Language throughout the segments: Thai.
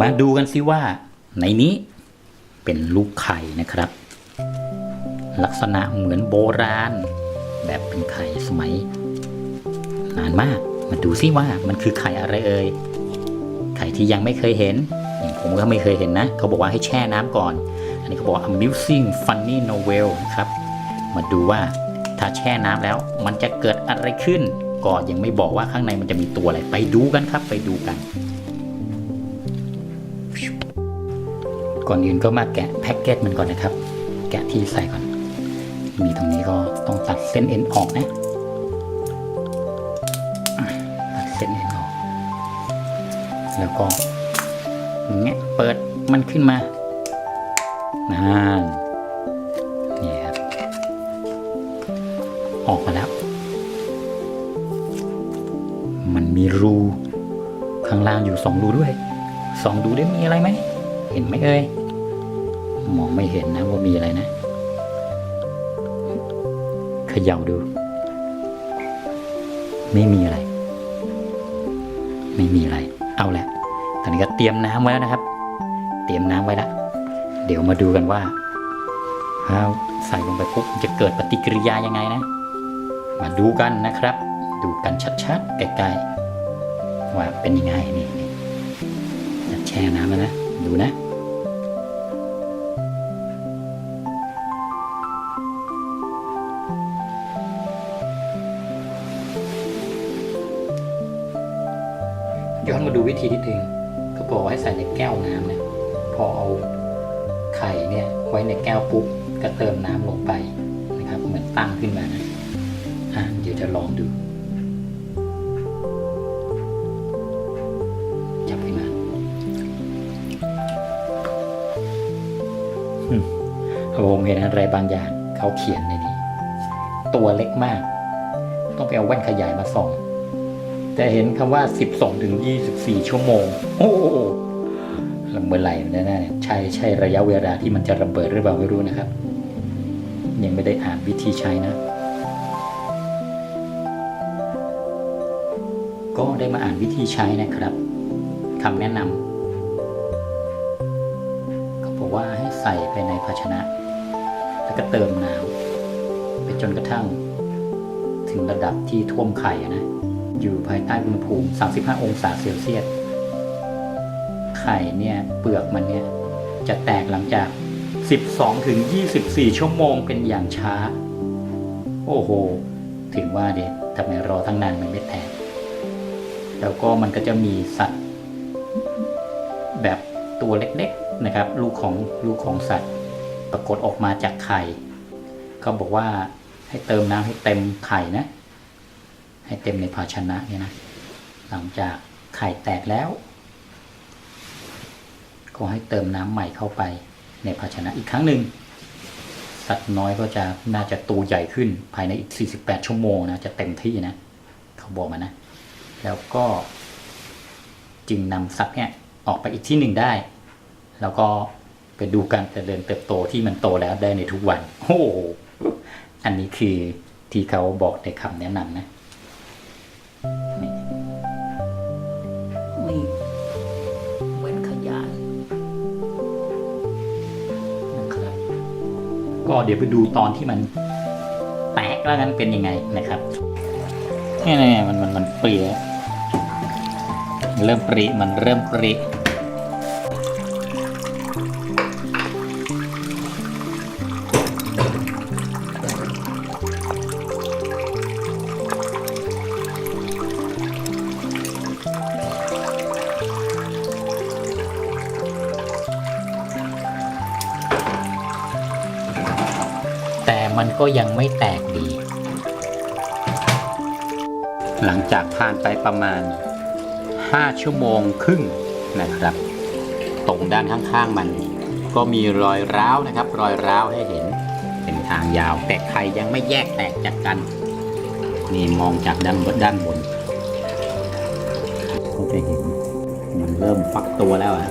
มาดูกันสิว่า ในนี้เป็นลูกไข่นะครับ ลักษณะเหมือนโบราณ แบบเป็นไข่สมัย นานมาก มาดูซิว่ามันคือไข่อะไรเอ่ยไข่ที่ยังไม่เคยเห็นอย่างผมก็ไม่เคยเห็นนะ เขาบอกว่าให้แช่น้ำก่อน อันนี้เขาบอก amusing funny novel นะครับ มาดูว่าถ้าแช่น้ำแล้วมันจะเกิดอะไรขึ้นก็ยังไม่บอกว่าข้างในมันจะมีตัวอะไร ไปดูกันครับ ไปดูกัน ก่อนอื่นก็มาแกะแพ็กเกจมันก่อนนะครับ แกะที่ใส่ก่อน มีตรงนี้ก็ต้องตัดเส้นเอ็นออกนะตัดเส้นเอ็นออก แล้วก็อย่เงี้ยเปิดมันขึ้นมานั่นนี่ครับออกมาแล้ว มันมีรูข้างล่างอยู่สองรูด้วยสองดูได้มีอะไรไหม เห็นไหมเอ่ย มองไม่เห็นนะว่ามีอะไรนะ ขย่าดู ไม่มีอะไร ไม่มีอะไร เอาแหละ ตอนนี้ก็เตรียมน้ำไว้แล้วนะครับ เตรียมน้ำไว้แล้วเดี๋ยวมาดูกันว่าถ้าใส่ลงไปปุ๊บจะเกิดปฏิกิริยายังไงนะ มาดูกันนะครับ ดูกันชัดๆใกล้ๆว่าเป็นยังไงนี่นี่จะแช่น้ำแล้วนะ ดูนะ มาดูวิธีที่หนึ่งเขาบอกให้ใส่ในแก้วน้ำเนะพอเอาไข่เนี่ยไว้ในแก้วปุ๊บก็เติมน้ำลงไปนะครับเหมือนตั้งขึ้นมานะอะเดี๋ยวจะลองดูจับขึ้นมาอืมผมเห็นอะไรบางอย่างเขาเขียนในนี้ ตัวเล็กมาก ต้องไปเอาแว่นขยายมาส่อง แต่เห็นคำว่า 12ถึง24 ชั่วโมง โอ้โหแล้วเมื่อไหร่มันจะน่าเนี่ยใช่ใช่ระยะเวลาที่มันจะระเบิดหรือเปล่าไม่รู้นะครับ ยังไม่ได้อ่านวิธีใช้นะ ก็ได้มาอ่านวิธีใช้นะครับคำแนะนำเขาบอกว่าให้ใส่ไปในภาชนะ แล้วก็เติมน้ำไปจนกระทั่ง ถึงระดับที่ท่วมไข่นะ อยู่ภายใต้อุณหภูมิ 35 องศาเซลเซียส ไข่เนี่ยเปลือกมันเนี่ยจะแตกหลังจาก 12 ถึง 24 ชั่วโมงเป็นอย่างช้า โอ้โห ถึงว่าเด็ดทำไมรอทั้งนานมันไม่แตก แล้วก็มันก็จะมีสัตว์ แบบตัวเล็กๆนะครับ ลูกของลูกของสัตว์ ปรากฏออกมาจากไข่ เขาบอกว่าให้เติมน้ำให้เต็มไข่นะ ให้เต็มในภาชนะเนี่ยนะหลังจากไข่แตกแล้ว ก็ให้เติมน้ำใหม่เข้าไปในภาชนะอีกครั้งหนึ่งสัตว์น้อยก็จะน่าจะตัวใหญ่ขึ้นภายในอีก 48 ชั่วโมงนะจะเต็มที่นะเขาบอกมานะ แล้วก็จึงนำสัตว์เนี่ยออกไปอีกที่หนึ่งได้ แล้วก็ไปดูการเจริญเติบโตที่มันโตแล้วได้ในทุกวัน โอ้โหอันนี้คือที่เขาบอกในคำแนะนำนะ เดี๋ยวไปดูตอนที่มันแตกแล้วกันเป็นยังไงนะครับนี่นี่มันมันมันปรีแล้วมันเริ่มปรีมันเริ่มปรี ก็ยังไม่แตกดี หลังจากผ่านไปประมาณ 5 ชั่วโมงครึ่งนะครับ ตรงด้านข้างๆมัน ก็มีรอยร้าวนะครับ รอยร้าวให้เห็น เป็นทางยาว แต่ไข่ยังไม่แยกแตกจากกัน นี่มองจากด้านบนด้านบนก็จะเห็นมันเริ่มฟักตัวแล้วอะ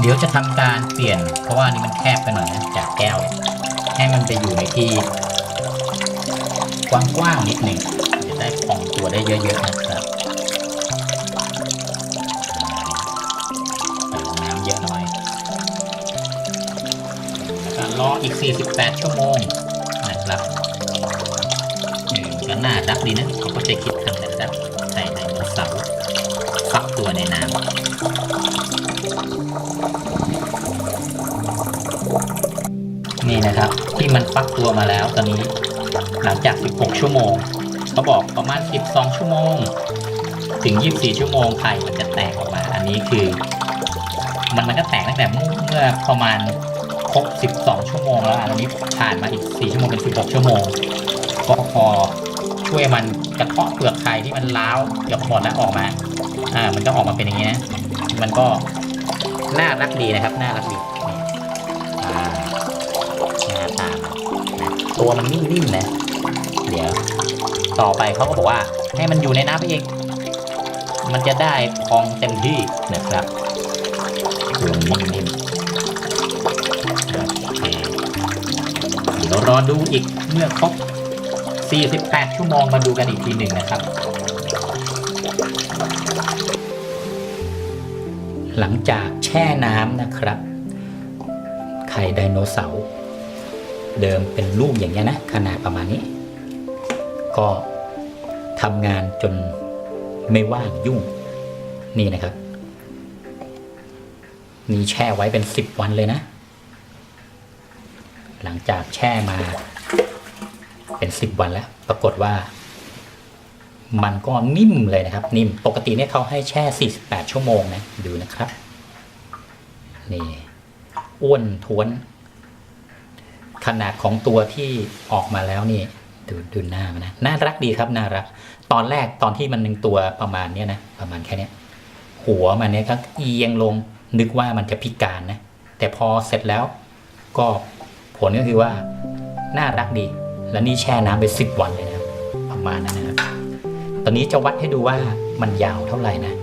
เดี๋ยวจะทำการเปลี่ยน เพราะว่านี่มันแคบไปหน่อยนะจากแก้ว ให้มันไปอยู่ในที่กว้างๆนิดหนึ่งจะได้พองตัวได้เยอะๆนะครับเติมน้ำเยอะหน่อยแล้วก็รออีก 48 ชั่วโมงนะครับเออก็น่ารักดีนะเขาก็จะคิดทำนะครับใส่ไดโนเสาร์ฟักตัวในน้ำ นี่นะครับ ที่มันฟักตัวมาแล้วตอนนี้หลังจาก 16 ชั่วโมงเขาบอกประมาณ 12 ชั่วโมง ถึง 24 ชั่วโมงไข่มันจะแตกออกมา อันนี้คือ มันมันก็แตกตั้งแต่เมื่อเมื่อประมาณครบ 12 ชั่วโมงแล้วอันนี้ผ่านมาอีก 4 ชั่วโมงเป็น 16 ชั่วโมงก็พอช่วยมันกระเทาะเปลือกไข่ที่มันล้าวเกือบหมดแล้วออกมา อ่า มันก็ออกมาเป็นอย่างนี้นะ มันก็น่ารักดีนะครับ น่ารักดี ตัวมันนิ่มๆนะ เดี๋ยว ต่อไปเขาก็บอกว่า ให้มันอยู่ในน้ำไปเองมันจะได้พองเต็มที่นะครับตัวนิ่มๆโอเคเดี๋ยวรอดูอีกเมื่อครบ 48 ชั่วโมงมาดูกันอีกทีหนึ่งนะครับหลังจากแช่น้ำนะครับ ไข่ไดโนเสาร์ เดิมเป็นลูกอย่างเงี้ยนะ ขนาดประมาณนี้ ก็ทำงานจนไม่ว่างยุ่งนี่นะครับ นี่แช่ไว้เป็นสิบวันเลยนะ หลังจากแช่มาเป็น10วันแล้ว ปรากฏว่า มันก็นิ่มเลยนะครับ นิ่มปกติเนี่ยเขาให้แช่ 48 ชั่วโมงนะ ดูนะครับ นี่ อ้วนท้วน ขนาดของตัวที่ออกมาแล้วนี่ดูดูหน้ามันนะน่ารักดีครับน่ารัก ตอนแรกตอนที่มันหนึ่งตัวประมาณเนี้ยนะประมาณแค่เนี้ยหัวมันเนี่ยก็เอียงลงนึกว่ามันจะพิการนะแต่พอเสร็จแล้วก็ผลก็คือว่าน่ารักดี แล้วนี่แช่น้ำไปสิบวันเลยนะประมาณนั้นนะครับตอนนี้จะวัดให้ดูว่ามันยาวเท่าไหร่นะ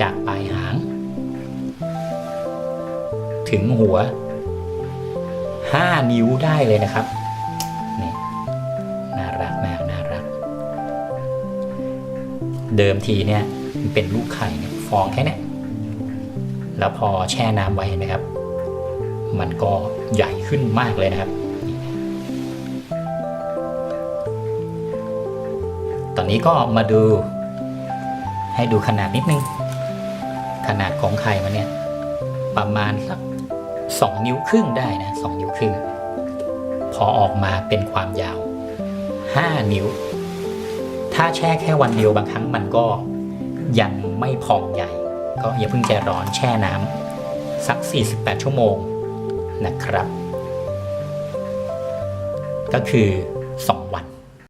จากปลายหาง ถึงหัว ห้านิ้วได้เลยนะครับนี่น่ารักมากน่ารัก เดิมทีเนี่ยมันเป็นลูกไข่เนี่ยฟองแค่นี้แล้วพอแช่น้ำไว้นไหมครับ มันก็ใหญ่ขึ้นมากเลยนะครับ ตอนนี้ก็มาดู ให้ดูขนาดนิดนึง ขนาดของไข่มันเนี่ย ประมาณสัก สองนิ้วครึ่งได้นะสองนิ้วครึ่ง พอออกมาเป็นความยาวห้านิ้ว ถ้าแช่แค่วันเดียวบางครั้งมันก็ยังไม่พองใหญ่ ก็อย่าเพิ่งใจร้อนแช่น้ำสัก 48 ชั่วโมงนะครับ ก็คือ